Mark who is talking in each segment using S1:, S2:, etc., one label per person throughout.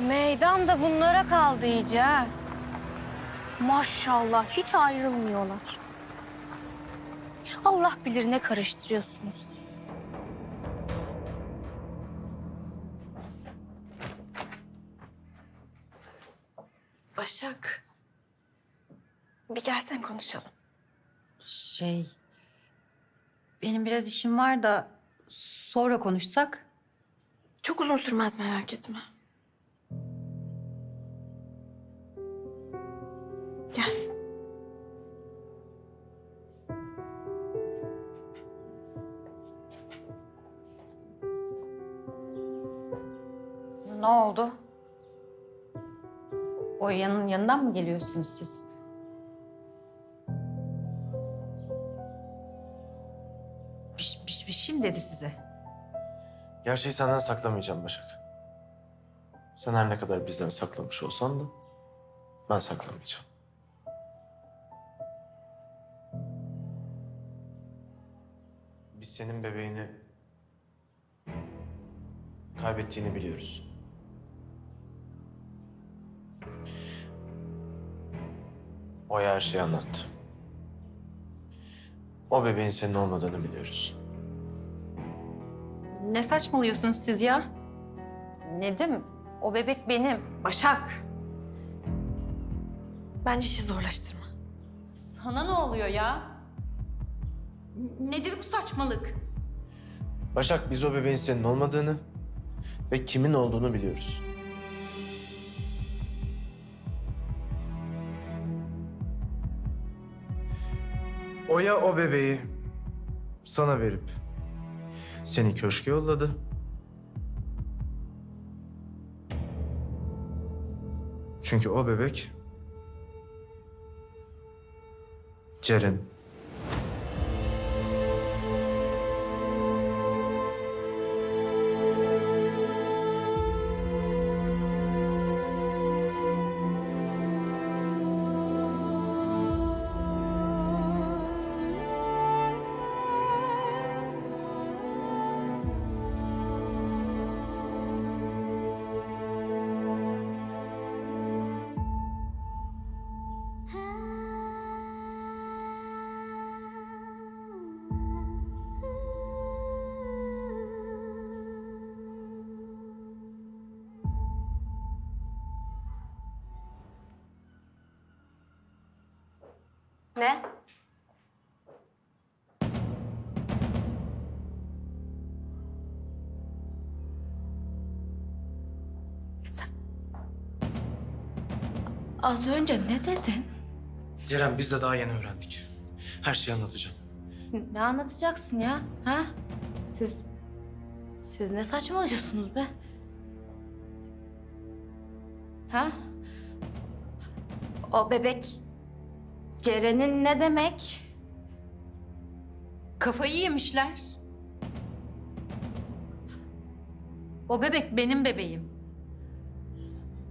S1: Meydan da bunlara kaldı iyice ha. Maşallah hiç ayrılmıyorlar. Allah bilir ne karıştırıyorsunuz siz.
S2: Başak. Bir gelsen konuşalım.
S3: Şey... Benim biraz işim var da sonra konuşsak.
S2: Çok uzun sürmez merak etme.
S3: Ne oldu? O yanın yanından mı geliyorsunuz siz? Bir, bir, bir şey mi dedi size?
S4: Gerçeği senden saklamayacağım Başak. Sen her ne kadar bizden saklamış olsan da ben saklamayacağım. Biz senin bebeğini kaybettiğini biliyoruz. Oya her şeyi anlattı. O bebeğin senin olmadığını biliyoruz.
S3: Ne saçmalıyorsunuz siz ya? Nedim, o bebek benim.
S2: Başak. Bence işi zorlaştırma.
S3: Sana ne oluyor ya? Nedir bu saçmalık?
S4: Başak biz o bebeğin senin olmadığını ve kimin olduğunu biliyoruz. Oya o bebeği sana verip seni köşke yolladı. Çünkü o bebek Ceren.
S2: Az önce ne dedin?
S4: Ceren biz de daha yeni öğrendik. Her şeyi anlatacağım.
S1: Ne anlatacaksın ya? Ha? Siz... Siz ne saçmalıyorsunuz be? Ha? O bebek... Ceren'in ne demek?
S3: Kafayı yemişler. O bebek benim bebeğim.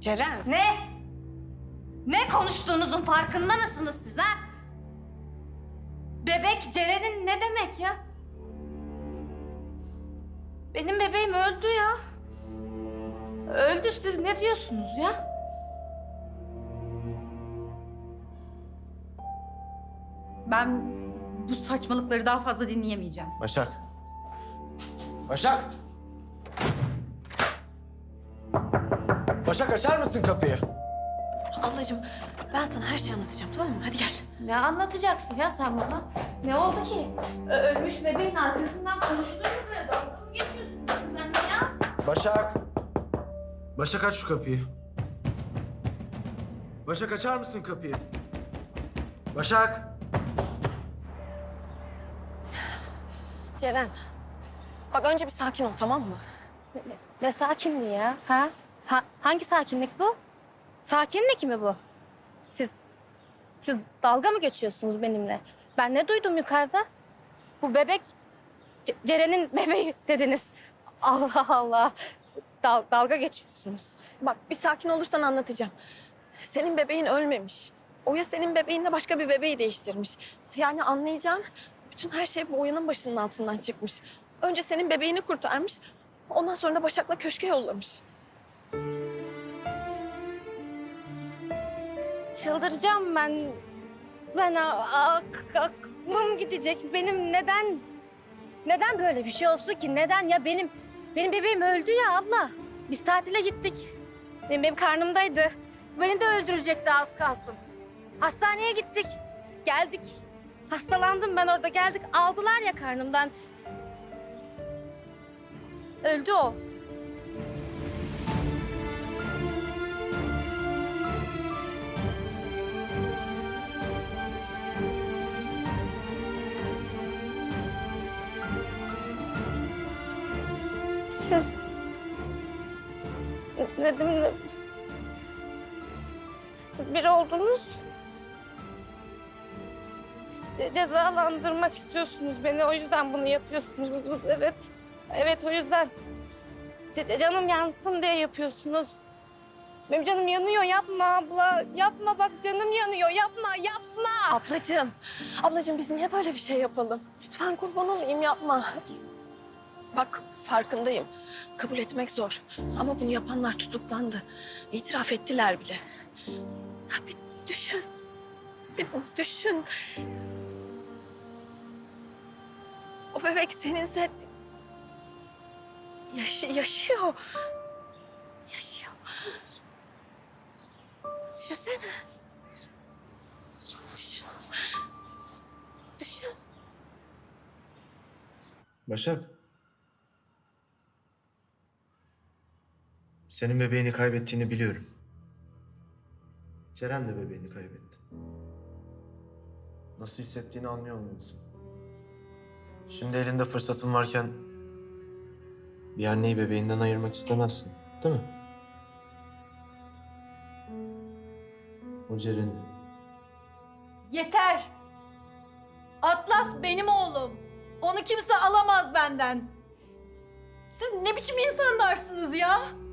S2: Ceren.
S1: Ne? Ne konuştuğunuzun farkında mısınız siz ha? Bebek Ceren'in ne demek ya? Benim bebeğim öldü ya. Öldü siz ne diyorsunuz ya?
S3: Ben bu saçmalıkları daha fazla dinleyemeyeceğim.
S4: Başak. Başak! Başak açar mısın kapıyı?
S2: Ablacığım ben sana her şeyi anlatacağım tamam mı? Hadi gel.
S1: Ne anlatacaksın ya sen bana? Ne oldu ki? Ö- ölmüş bebeğin arkasından konuşulur mu böyle? Dalga mı geçiyorsunuz siz benimle ya?
S4: Başak! Başak aç şu kapıyı. Başak açar mısın kapıyı? Başak!
S2: Ceren. Bak önce bir sakin ol tamam mı?
S1: Ne, ne sakinliği ya? Ha? ha? Hangi sakinlik bu? Sakinlik mi bu? Siz siz dalga mı geçiyorsunuz benimle? Ben ne duydum yukarıda? Bu bebek Ce- Ceren'in bebeği dediniz. Allah Allah. Dal- dalga geçiyorsunuz.
S2: Bak bir sakin olursan anlatacağım. Senin bebeğin ölmemiş. Oya senin bebeğinle başka bir bebeği değiştirmiş. Yani anlayacağın bütün her şey bu Oya'nın başının altından çıkmış. Önce senin bebeğini kurtarmış. Ondan sonra da Başak'la köşke yollamış.
S1: Çıldıracağım ben. Ben a- a- aklım gidecek. Benim neden neden böyle bir şey olsun ki? Neden ya benim benim bebeğim öldü ya abla. Biz tatile gittik. Benim, benim karnımdaydı. Beni de öldürecekti az kalsın. Hastaneye gittik. Geldik. Hastalandım ben orada geldik. Aldılar ya karnımdan. Öldü o. Siz Nedim'le bir oldunuz. Ce- cezalandırmak istiyorsunuz beni. O yüzden bunu yapıyorsunuz. Evet. Evet o yüzden. Ce- canım yansın diye yapıyorsunuz. Benim canım yanıyor. Yapma abla. Yapma bak canım yanıyor. Yapma, yapma.
S2: Ablacığım, ablacığım biz niye böyle bir şey yapalım? Lütfen kurban olayım yapma. Bak farkındayım. Kabul etmek zor. Ama bunu yapanlar tutuklandı. İtiraf ettiler bile. Ha, bir düşün. Bir düşün. O bebek seninse yaşı yaşıyor. Yaşıyor. Düşünsene. Düşün. Düşün.
S4: Başak. Senin bebeğini kaybettiğini biliyorum. Ceren de bebeğini kaybetti. Nasıl hissettiğini anlıyor olmalısın. Şimdi elinde fırsatın varken bir anneyi bebeğinden ayırmak istemezsin, değil mi? O Ceren'i
S5: Yeter. Atlas benim oğlum. Onu kimse alamaz benden. Siz ne biçim insanlarsınız ya?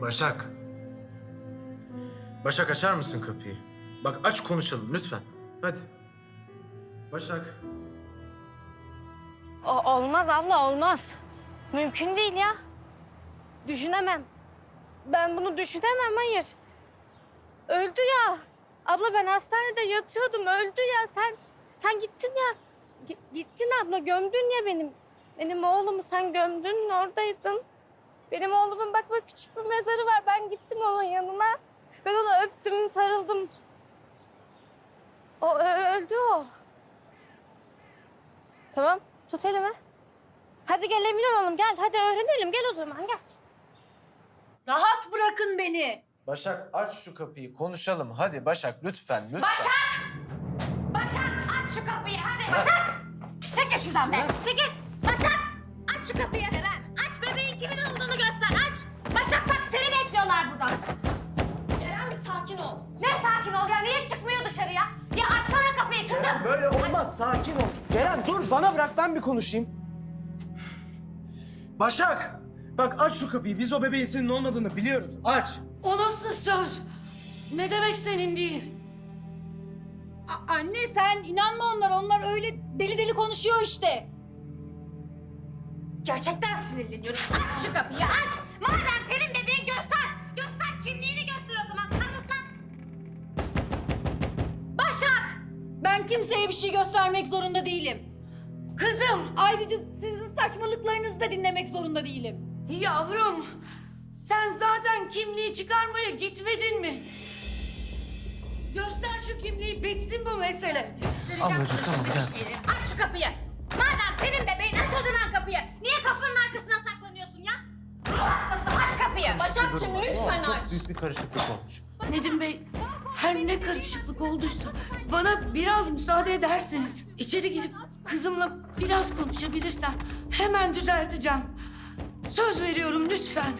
S4: Başak. Başak açar mısın kapıyı? Bak aç konuşalım lütfen. Hadi. Başak.
S1: O, olmaz abla olmaz. Mümkün değil ya. Düşünemem. Ben bunu düşünemem hayır. Öldü ya. Abla ben hastanede yatıyordum öldü ya sen sen gittin ya. Gi- gittin abla gömdün ya benim. Benim oğlumu sen gömdün oradaydın. Benim oğlumun bak bak küçük bir mezarı var. Ben gittim onun yanına. Ben onu öptüm, sarıldım. O öldü o. Tamam, tut elimi. Hadi gel emin olalım, gel. Hadi öğrenelim, gel o zaman, gel.
S5: Rahat bırakın beni.
S4: Başak aç şu kapıyı konuşalım. Hadi Başak lütfen lütfen.
S1: Başak, aç şu kapıyı, hadi Başak! Çekil şuradan be, çekil! Başak, aç şu kapıyı. Ceren, kimin olduğunu göster, aç! Başak bak seni bekliyorlar burada. Ceren bir sakin ol. Ne sakin ol ya, niye çıkmıyor dışarıya? Ya açsana kapıyı kızım.
S6: Böyle olmaz. Sakin ol. Ceren dur bana bırak ben bir konuşayım. Başak! Bak aç şu kapıyı. Biz o bebeğin senin olmadığını biliyoruz. Aç.
S5: O nasıl söz? Ne demek senin değil? anne sen inanma onlar. Onlar öyle deli deli konuşuyor işte.
S1: Gerçekten sinirleniyorum. Aç şu kapıyı, aç! Madem senin bebeğin göster. Göster, kimliğini göster o zaman, kanıtla. Başak!
S5: Ben kimseye bir şey göstermek zorunda değilim. Kızım! Ayrıca sizin saçmalıklarınızı da dinlemek zorunda değilim.
S7: Yavrum, sen zaten kimliği çıkarmaya gitmedin mi? Göster şu kimliği, bitsin bu mesele.
S4: Ablacığım tamam.
S1: Aç şu kapıyı.
S2: Başakçığım lütfen
S4: Çok
S2: aç.
S4: büyük bir karışıklık olmuş.
S7: Nedim Bey, her ne karışıklık olduysa bana biraz müsaade ederseniz içeri girip kızımla biraz konuşabilirsem hemen düzelteceğim. Söz veriyorum lütfen.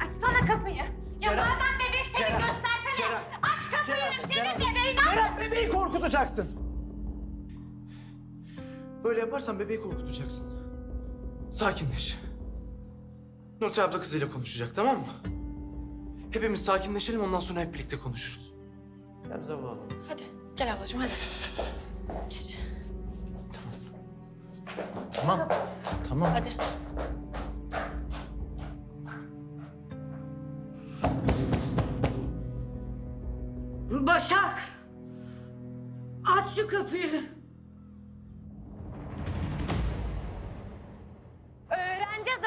S1: Açsana kapıyı. Ya
S6: Ceren,
S1: madem bebek senin
S6: Ceren,
S1: göstersene.
S6: Ceren,
S1: aç kapıyı.
S6: Ceren,
S1: senin
S6: Ceren.
S1: bebeğin aç.
S6: Ceren bebeği korkutacaksın.
S4: Böyle yaparsan bebeği korkutacaksın. Sakinleş. Nurten abla kızıyla konuşacak tamam mı? Hepimiz sakinleşelim ondan sonra hep birlikte konuşuruz. Gel zavallı.
S2: Hadi gel ablacığım hadi. Geç.
S4: Tamam. Tamam.
S2: Hadi.
S7: Başak! Aç şu kapıyı.
S1: Öğreneceğiz.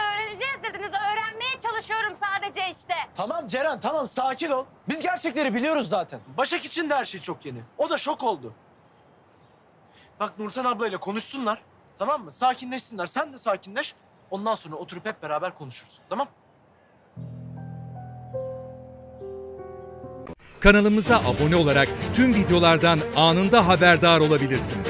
S1: Çalışıyorum sadece işte.
S4: Tamam Ceren tamam sakin ol. Biz gerçekleri biliyoruz zaten. Başak için de her şey çok yeni. O da şok oldu. Bak Nurten ablayla konuşsunlar. Tamam mı? Sakinleşsinler. Sen de sakinleş. Ondan sonra oturup hep beraber konuşuruz. Tamam?
S8: Kanalımıza abone olarak tüm videolardan anında haberdar olabilirsiniz.